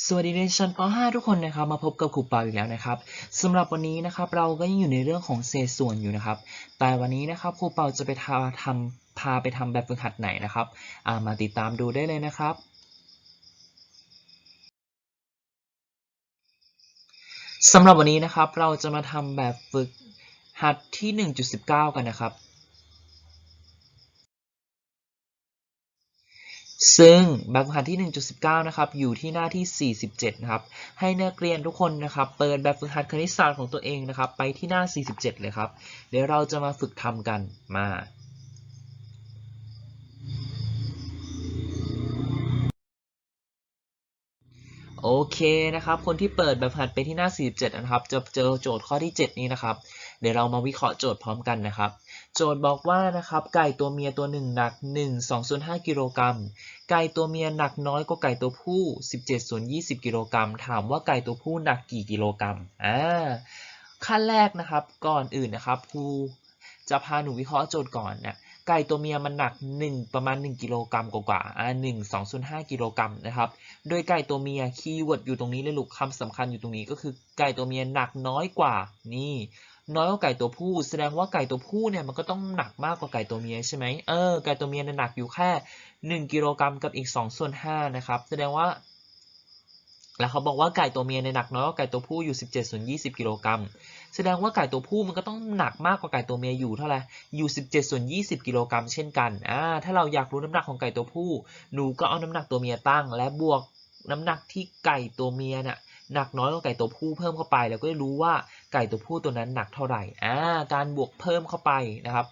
สวัสดีเรียนชั้นป .5 ทุกคนนะครับมาพบกับครูเปาอีกแล้วนะครับสำหรับวันนี้นะครับเราก็ยังอยู่ในเรื่องของเศษส่วนอยู่นะครับ แต่วันนี้นะครับครูเปาจะไปทาทำพาไปทำแบบฝึกหัดไหนนะครับามาติดตามดูได้เลยนะครับ สำหรับวันนี้นะครับเราจะมาทำแบบฝึกหัดที่ 1.19 กันนะครับ ซึ่งแบบฝึกหัดที่ 1.19 นะครับ อยู่ที่หน้าที่ 47 นะครับ ให้นักเรียนทุกคนนะครับ เปิดแบบฝึกหัดคณิตศาสตร์ของตัวเองนะครับ ไปที่หน้า 47 เลยครับ เดี๋ยวเราจะมาฝึกทำกันมา โอเคนะครับ คนที่เปิดแบบหัดไปที่หน้า 47 นะครับ จะเจอโจทย์ข้อที่ 7 นี้นะครับ เดี๋ยวเรามาวิเคราะห์โจทย์พร้อมกันนะครับ โจทย์บอกว่านะครับไก่ตัวเมียตัวหนึ่งหนัก 1 2ส่วน5กิโลกรัม ไก่ตัวเมียหนักน้อยกว่าไก่ตัวผู้ 17ส่วน20 กิโลกรัม ถามว่าไก่ตัวผู้หนักกี่กิโลกรัม อ่า ขั้นแรกนะครับ ก่อนอื่นนะครับครูจะพาหนูวิเคราะห์โจทย์ก่อนนะ ไก่ตัวเมียมันหนัก 1 ประมาณ 1 กิโลกรัมกว่าๆอ่า1 2ส่วน5กิโลกรัมนะครับ โดยไก่ตัวเมียคีย์เวิร์ดอยู่ตรงนี้เลยลูกคำสำคัญอยู่ตรงนี้ก็คือไก่ตัวเมียหนักน้อยกว่า นี่ น้อยกว่าไก่ตัวผู้ แสดงว่าไก่ตัวผู้เนี่ยมันก็ต้องหนักมากกว่าไก่ตัวเมียใช่ไหมเออ ไก่ตัวเมียเนี่ยหนักอยู่แค่ 1 กิโลกรัมกับอีก2ส่วน5นะครับ แสดงว่า แล้วเขาบอกว่าไก่ตัวเมียเนี่ยหนักน้อยกว่าไก่ตัวผู้อยู่ 17ส่วน20 กิโลกรัม แสดงว่าไก่ตัวผู้มันก็ต้องหนักมากกว่าไก่ตัวเมียอยู่เท่าไหร่ อยู่ 17ส่วน20 กิโลกรัมเช่นกัน อ่า ถ้าเราอยากรู้น้ำหนักของไก่ตัวผู้ หนูก็เอาน้ำหนักตัวเมียตั้ง และบวกน้ำหนักที่ไก่ตัวเมียเนี่ยหนักน้อยกว่าไก่ตัวผู้เพิ่มเข้าไป แล้วก็จะรู้ว่าไก่ตัวผู้ตัวนั้นหนักเท่าไหร่ อ่า การบวกเพิ่มเข้าไปนะครับ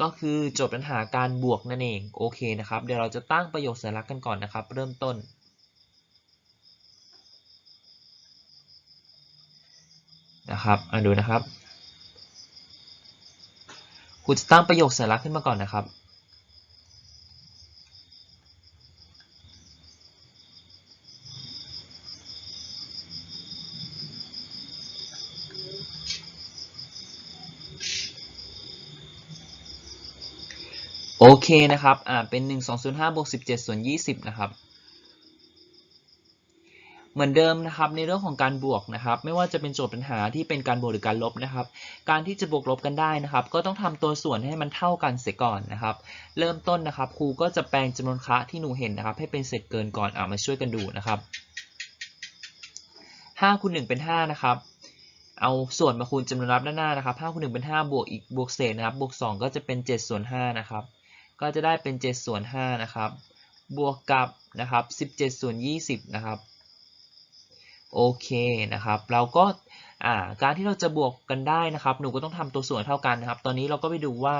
ก็คือจทย์ปัญหาการบวกนั่นเอง โอเคนะครับ เดี๋ยวเราจะตั้งประโยคสัญลักษณ์กันก่อนนะครับ เริ่มต้น นะครับอ่าดูนะครับครูจะตั้งประโยคสัญลักษณ์ขึ้นมาก่อนนะครับ โอเคนะครับ อ่า เป็น 1 2 0 5บวก17 ส่วน 20 นะครับ เหมือนเดิมนะครับในเรื่องของการบวกนะครับไม่ว่าจะเป็นโจทย์ปัญหาที่เป็นการบวกหรือการลบนะครับ การที่จะบวกลบกันได้นะครับ ก็ต้องทำตัวส่วนให้มันเท่ากันเสียก่อนนะครับ เริ่มต้นนะครับครูก็จะแปลงจำนวนคละที่หนูเห็นนะครับ ให้เป็นเศษเกินก่อนอ่ามาช่วยกันดูนะครับ5คูณ1เป็น 5 นะครับ เอาส่วนมาคูณจำนวนรับด้านหน้านะครับ5คูณ1เป็น 5 บวกอีกบวกเศษนะครับ บวก 2 ก็จะเป็น7ส่วน5นะครับ ก็จะได้เป็น7ส่วน5นะครับ บวกกับนะครับ17ส่วน20นะครับ โอเคนะครับ เราก็การที่เราจะบวกกันได้นะครับ หนูก็ต้องทำตัวส่วนเท่ากันนะครับ ตอนนี้เราก็ไปดูว่า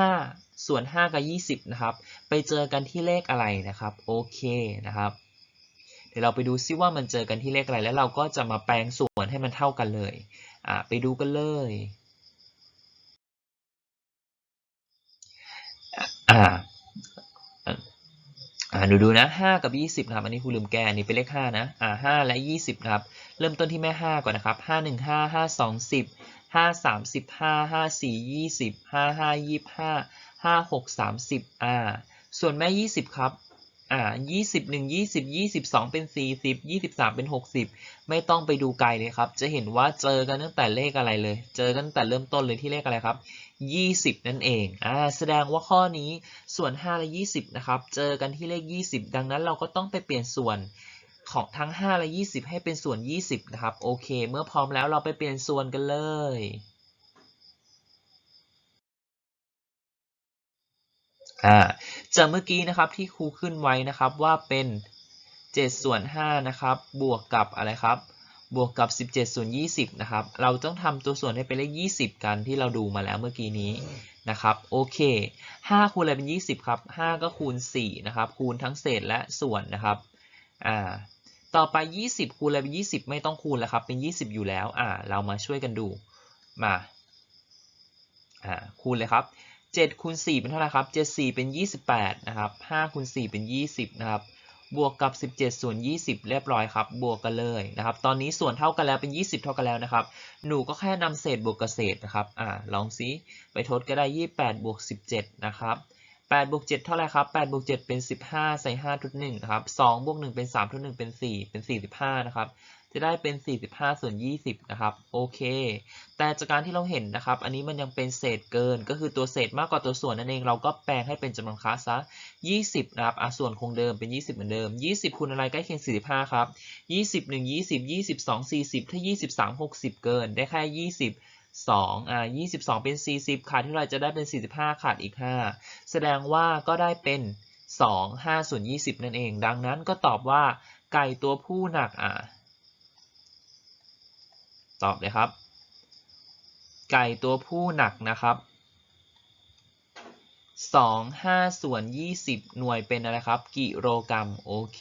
5 ส่วน 5 กับ 20 นะครับ ไปเจอกันที่เลขอะไรนะครับ โอเคนะครับ เดี๋ยวเราไปดูซิว่ามันเจอกันที่เลขอะไร แล้วเราก็จะมาแปลงส่วนให้มันเท่ากันเลย ไปดูกันเลย อ่าดูดูนะ5กับ 20นะครับอันนี้ครูลืมแก้อันนี้เป็นเลข5นะอ่า5และ 20ครับเริ่มต้นที่แม่ 5 ก่อนนะครับ 5 1 5 5 2 10 5 3 5 5 4 20 5 5 25 5 6 30อ่าส่วนแม่ 20 ครับ อ่า21 20 22เป็น40 23เป็น60ไม่ต้องไปดูไกลเลยครับ จะเห็นว่าเจอกันตั้งแต่เลขอะไรเลย เจอกันตั้งแต่เริ่มต้นเลยที่เลขอะไรครับ20นั่นเองอ่าแสดงว่าข้อนี้ส่วน5และ20นะครับ เจอกันที่เลข20ดังนั้นเราก็ต้องไปเปลี่ยนส่วนของทั้ง5และ20ให้เป็นส่วน20นะครับ โอเค เมื่อพร้อมแล้วเราไปเปลี่ยนส่วนกันเลย อ่าจากเมื่อกี้นะครับที่ครูขึ้นไว้นะครับว่าเป็น 7 ส่วน5นะครับบวกกับอะไรครับบวกกับ 17 ส่วน 20 นะครับ เราต้องทำตัวส่วนให้เป็นเลข 20 กันที่เราดูมาแล้วเมื่อกี้นี้นะครับ โอเค 5 คูณอะไรเป็น 20 ครับ 5 ก็คูณ 4 นะครับ คูณทั้งเศษและส่วนนะครับ อ่า ต่อไป 20 คูณอะไรเป็น 20 ไม่ต้องคูณแล้วครับ เป็น 20 อยู่แล้ว อ่า เรามาช่วยกันดู มา อ่า คูณเลยครับ 7คูณ4เป็นเท่าไหร่ครับ7 4 เป็น 28 นะครับ5คูณ4เป็น 20 นะครับ บวกกับ 17 ส่วน 20 เรียบร้อยครับ บวกกันเลยนะครับ ตอนนี้ส่วนเท่ากันแล้วเป็น 20 เท่ากันแล้วนะครับ หนูก็แค่นำเศษบวกกับเศษนะครับ อ่า ลองซิไปทดก็ได้ 28 บวก 17 นะครับ8บวก7เท่าไหร่ครับ8บวก7เป็น 15 ใส่5ทุก1นะครับ2บวก1เป็น3ทุก1เป็น 4 เป็น 45 นะครับ จะได้เป็น 45 ส่วน 20 นะครับ โอเค แต่จากการที่เราเห็นนะครับ อันนี้มันยังเป็นเศษเกิน ก็คือตัวเศษมากกว่าตัวส่วนนั่นเอง เราก็แปลงให้เป็นจำนวนคลาสซะ 20 นะครับอะส่วนคงเดิมเป็น 20 เหมือนเดิม 20 คูณอะไรใกล้เคียง 45 ครับ 20 1 20 22 40 ถ้า 23 60 เกิน ได้แค่ 20 2อ่า22 เป็น 40 ขาดเท่าไรจะได้เป็น 45 ขาดอีก 5 แสดงว่าก็ได้เป็น 2 5ส่วน20 นั่นเอง ดังนั้นก็ตอบว่าไก่ตัวผู้หนักอ่า ตอบเลยครับ ไก่ตัวผู้หนักนะครับ2 5ส่วน20หน่วยเป็นอะไรครับ กิโลกรัมโอเค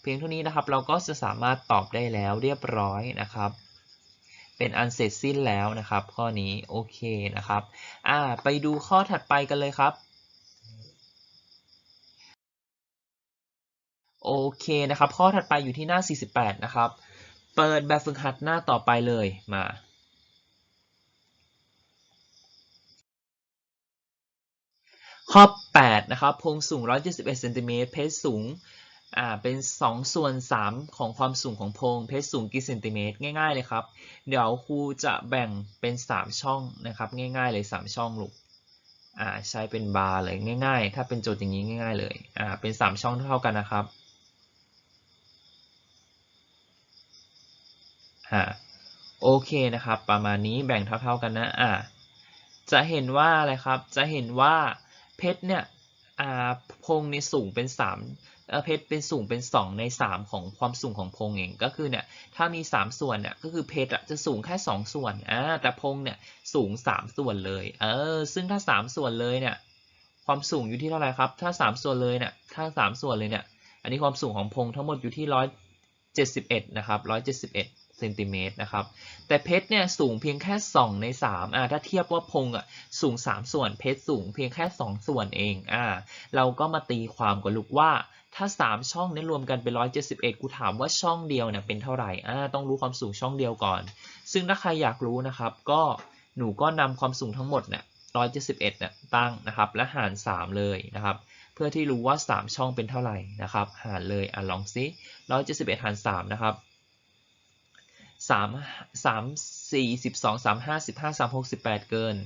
เพียงเท่านี้นะครับเราก็จะสามารถตอบได้แล้วเรียบร้อยนะครับ เป็นอันเสร็จสิ้นแล้วนะครับ ข้อนี้โอเคนะครับอ่าไปดูข้อถัดไปกันเลยครับโอเคนะครับ ข้อถัดไปอยู่ที่หน้า 48 นะครับ เปิดแบบฝึกหัดหน้าต่อไปเลยมาข้อ 8 นะครับพงสูง 171เซนติเมตรเพชรสูง อ่า เป็น 2 ส่วน 3 ของความสูงของพงเพชรสูงกี่เซนติเมตร ง่ายๆเลยครับ เดี๋ยวครูจะแบ่งเป็น 3 ช่องนะครับ ง่ายๆเลย 3 ช่องลูก อ่า ใช้เป็นบาร์เลยง่ายๆ ถ้าเป็นโจทย์อย่างนี้ง่าย ๆ เลย อ่า เป็น 3 ช่องเท่ากันนะครับ อ่าโอเคนะครับ ประมาณนี้แบ่งเท่า ๆกันนะอ่าจะเห็นว่าอะไรครับ จะเห็นว่าเพชรเนี่ยอ่าพงในสูงเป็น3เออเพชรเป็นสูงเป็น 2 ใน 3 ของความสูงของพงเองก็คือเนี่ยถ้ามี 3 ส่วนเนี่ยก็คือเพชรจะสูงแค่ 2 ส่วนอ่าแต่พงเนี่ยสูง 3 ส่วนเลยเออซึ่งถ้า 3 ส่วนเลยเนี่ยความสูงอยู่ที่เท่าไหร่ครับ ถ้า 3 ส่วนเลยเนี่ยถ้า 3 ส่วนเลยเนี่ยอันนี้ความสูงของพงทั้งหมดอยู่ที่ 171 นะครับ 171 เซนติเมตรนะครับ แต่เพชรเนี่ยสูงเพียงแค่ 2 ใน3อ่าถ้าเทียบว่าพงอะสูง 3 ส่วนเพชรสูงเพียงแค่ 2 ส่วนเองอ่าเราก็มาตีความกันลูกว่าถ้า 3 ช่องนี้รวมกันเป็น 171 กูถามว่าช่องเดียวเนี่ยเป็นเท่าไหร่อ่าต้องรู้ความสูงช่องเดียวก่อน ซึ่งถ้าใครอยากรู้นะครับ ก็หนูก็นำความสูงทั้งหมดเนี่ย171เนี่ยตั้งนะครับ และหาร 3 เลยนะครับเพื่อที่รู้ว่า 3 ช่องเป็นเท่าไหร่นะครับ หารเลยอะลองซิ171 หาร 3 นะครับ สามสามสี่สิบสองสามห้าสิบห้าสามหกสิบแปดเกิน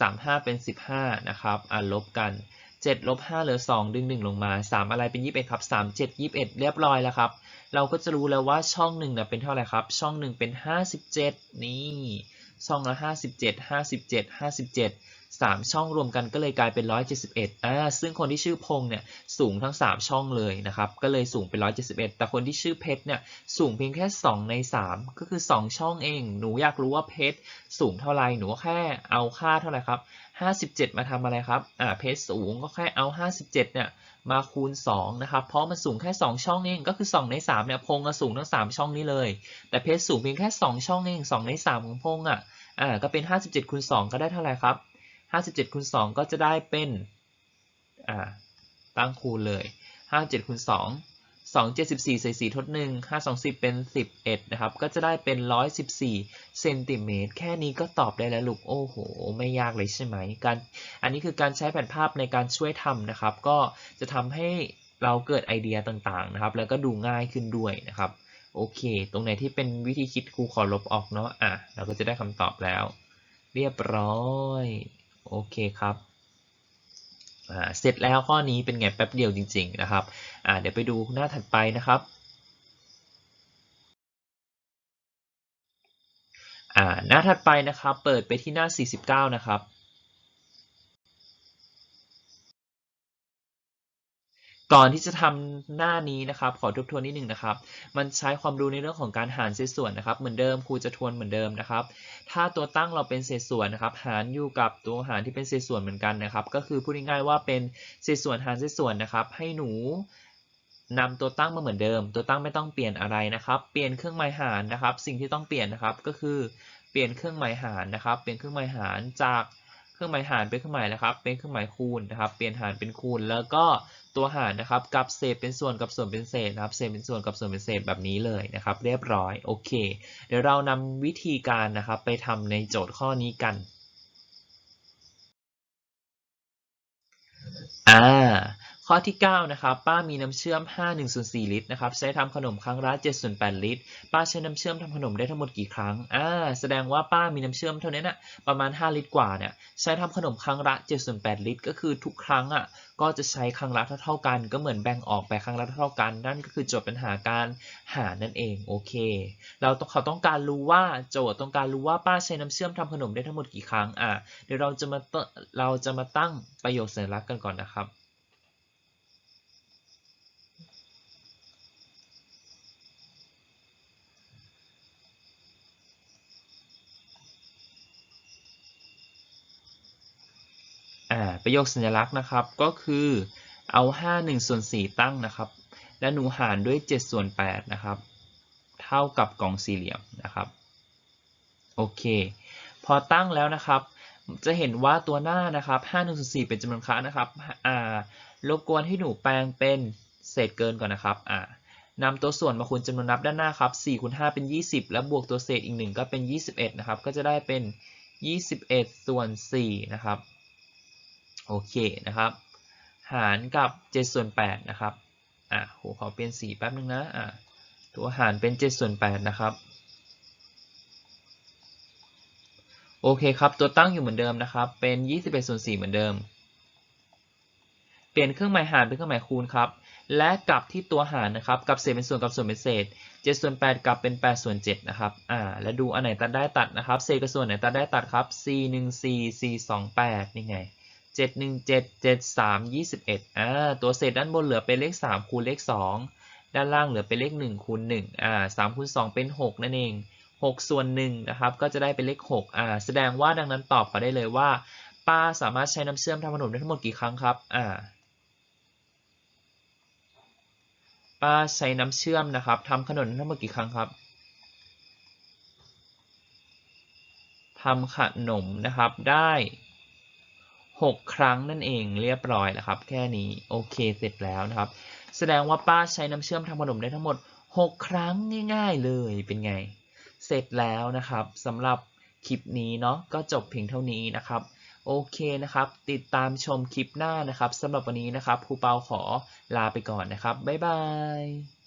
สามห้าเป็นสิบห้านะครับอ่าลบกันเจ็ดลบห้าเหลือสองดึงหนึ่งลงมาสามอะไรเป็นยี่สิบเอ็ดครับสามเจ็ดยี่สิบเอ็ดเรียบร้อยแล้วครับ เราก็จะรู้แล้วว่าช่องหนึ่งเนี่ยเป็นเท่าไหร่ครับ ช่องหนึ่งเป็นห้าสิบเจ็ดนี่ช่องละห้าสิบเจ็ดห้าสิบเจ็ดห้าสิบเจ็ด สามช่องรวมกันก็เลยกลายเป็นร้อยเจ็ดสิบเอ็ดอ่าซึ่งคนที่ชื่อพงเนี่ยสูงทั้งสามช่องเลยนะครับก็เลยสูงเป็นร้อยเจ็ดสิบเอ็ดแต่คนที่ชื่อเพชรเนี่ยสูงเพียงแค่สองในสามก็คือสองช่องเอง หนูอยากรู้ว่าเพชรสูงเท่าไรหนูแค่เอาค่าเท่าไหร่ครับห้าสิบเจ็ดมาทำอะไรครับอ่าเพชรสูงก็แค่เอาห้าสิบเจ็ดเนี่ยมาคูณ2นะครับ เพราะมันสูงแค่ 2 ช่องเอง ก็คือ 2 ใน3เนี่ยพงก็สูงทั้ง 3 ช่องนี้เลย แต่เพชรสูงเพียงแค่ 2 ช่องเอง 2 ใน 3 ของพงอะ อ่า ก็เป็น 57คูณ2ก็ได้เท่าไหร่ครับ 57คูณ2ก็จะได้เป็นตั้งคูณเลย 57คูณ2 2 74ใส่4ทด1 5 2 10 เป็น 11 นะครับ ก็จะได้เป็น 114 เซนติเมตร แค่นี้ก็ตอบได้แล้วลูก โอ้โห ไม่ยากเลยใช่ไหม การ อันนี้คือการใช้แผนภาพในการช่วยทำนะครับ ก็จะทำให้เราเกิดไอเดียต่างๆ นะครับ แล้วก็ดูง่ายขึ้นด้วยนะครับ โอเค ตรงไหนที่เป็นวิธีคิดครูขอลบออกเนาะ อะ เราก็จะได้คำตอบแล้ว เรียบร้อย โอเคครับเสร็จแล้วข้อนี้เป็นไงแป๊บเดียวจริง ๆ นะครับเดี๋ยวไปดูหน้าถัดไปนะครับหน้าถัดไปนะครับ เปิดไปที่หน้า 49 นะครับ ก่อนที่จะทำหน้านี้นะครับ ขอทบทวนนิดนึงนะครับ มันใช้ความรู้ในเรื่องของการหารเศษส่วนนะครับ เหมือนเดิมครูจะทวนเหมือนเดิมนะครับ ถ้าตัวตั้งเราเป็นเศษส่วนนะครับ หารอยู่กับตัวหารที่เป็นเศษส่วนเหมือนกันนะครับ ก็คือพูดง่ายๆว่าเป็นเศษส่วนหารเศษส่วนนะครับ ให้หนูนำตัวตั้งมาเหมือนเดิม ตัวตั้งไม่ต้องเปลี่ยนอะไรนะครับ เปลี่ยนเครื่องหมายหารนะครับ สิ่งที่ต้องเปลี่ยนนะครับ ก็คือเปลี่ยนเครื่องหมายหารนะครับ เปลี่ยนเครื่องหมายหารจากเครื่องหมายหารเป็นเครื่องหมายนะครับ เป็นเครื่องหมายคูณนะครับ เปลี่ยนหารเป็นคูณ แล้วก็ ตัวหารนะครับกับเศษเป็นส่วนกับส่วนเป็นเศษนะครับเศษเป็นส่วนกับส่วนเป็นเศษแบบนี้เลยนะครับ เรียบร้อยโอเค เดี๋ยวเรานำวิธีการนะครับไปทำในโจทย์ข้อนี้กันอ่า ข้อที่ 9 นะครับ ป้ามีน้ำเชื่อม 5 1ส่วน4ลิตรนะครับ ใช้ทำขนมครั้งละ7ส่วน8ลิตร ป้าใช้น้ำเชื่อมทำขนมได้ทั้งหมดกี่ครั้ง อ่า แสดงว่าป้ามีน้ำเชื่อมเท่านี้น่ะประมาณ 5 ลิตรกว่าเนี่ย ใช้ทำขนมครั้งละ7ส่วน8ลิตร ก็คือทุกครั้งอะ ก็จะใช้ครั้งละเท่าๆกัน ก็เหมือนแบ่งออกไปครั้งละเท่าๆกัน นั่นก็คือโจทย์ปัญหาการหารนั่นเอง โอเค เราต้องเขาต้องการรู้ว่าโจทย์ต้องการรู้ว่าป้าใช้น้ำเชื่อมทำขนมได้ทั้งหมดกี่ครั้ง อ่าเดี๋ยวเราจะมาเราจะมาตั้งประโยคสัญลักษณ์กันก่อนนะครับ ประโยคสัญลักษณ์นะครับ ก็คือเอา 5 1ส่วน4ตั้งนะครับ และหนูหารด้วย7ส่วน8นะครับ เท่ากับกล่องสี่เหลี่ยมนะครับ โอเค พอตั้งแล้วนะครับ จะเห็นว่าตัวหน้านะครับ5 1ส่วน4เป็นจำนวนครั้งนะครับอ่ารบกวนให้หนูแปลงเป็นเศษเกินก่อนนะครับอ่านำตัวส่วนมาคูณจำนวนนับด้านหน้าครับ4คูณ5เป็น 20 แล้วบวกตัวเศษอีก 1 ก็เป็น 21 นะครับ ก็จะได้เป็น 21 ส่วน 4 นะครับ โอเคนะครับ หารกับ7ส่วน8นะครับอะโหขอเปลี่ยนสีแป๊บนึงนะอะตัวหารเป็น7ส่วน8นะครับโอเคครับ ตัวตั้งอยู่เหมือนเดิมนะครับ เป็น 21ส่วน4เหมือนเดิม เปลี่ยนเครื่องหมายหารเป็นเครื่องหมายคูณครับ และกลับที่ตัวหารนะครับ กับเศษเป็นส่วนกับส่วนเป็นเศษ7ส่วน8กลับเป็น8ส่วน7นะครับ อ่า และดูอันไหนตัดได้ตัดนะครับ เศษกับส่วนไหนตัดได้ตัดครับ4 1 4 4 2 8นี่ไง 7 1 7 7 3 21อ่าตัวเศษด้านบนเหลือเป็นเลข3คูณเลข2ด้านล่างเหลือเป็นเลข1คูณ1อ่า3คูณ2เป็น6นั่นเอง6ส่วน1นะครับก็จะได้เป็นเลข6อ่าแสดงว่าดังนั้นตอบมาได้เลยว่าป้าสามารถใช้น้ำเชื่อมทำขนมได้ทั้งหมดกี่ครั้งครับอ่าป้าใช้น้ำเชื่อมนะครับทำขนมทั้งหมดกี่ครั้งครับทำขนมนะครับได้ 6 ครั้งนั่นเองเรียบร้อยแล้วครับ แค่นี้โอเคเสร็จแล้วนะครับ แสดงว่าป้าใช้น้ำเชื่อมทำขนมได้ทั้งหมด 6 ครั้งง่าย ๆเลยเป็นไง เสร็จแล้วนะครับสำหรับคลิปนี้เนาะก็จบเพียงเท่านี้นะครับโอเคนะครับ ติดตามชมคลิปหน้านะครับสำหรับวันนี้นะครับครูเปาขอลาไปก่อนนะครับ บ๊ายบาย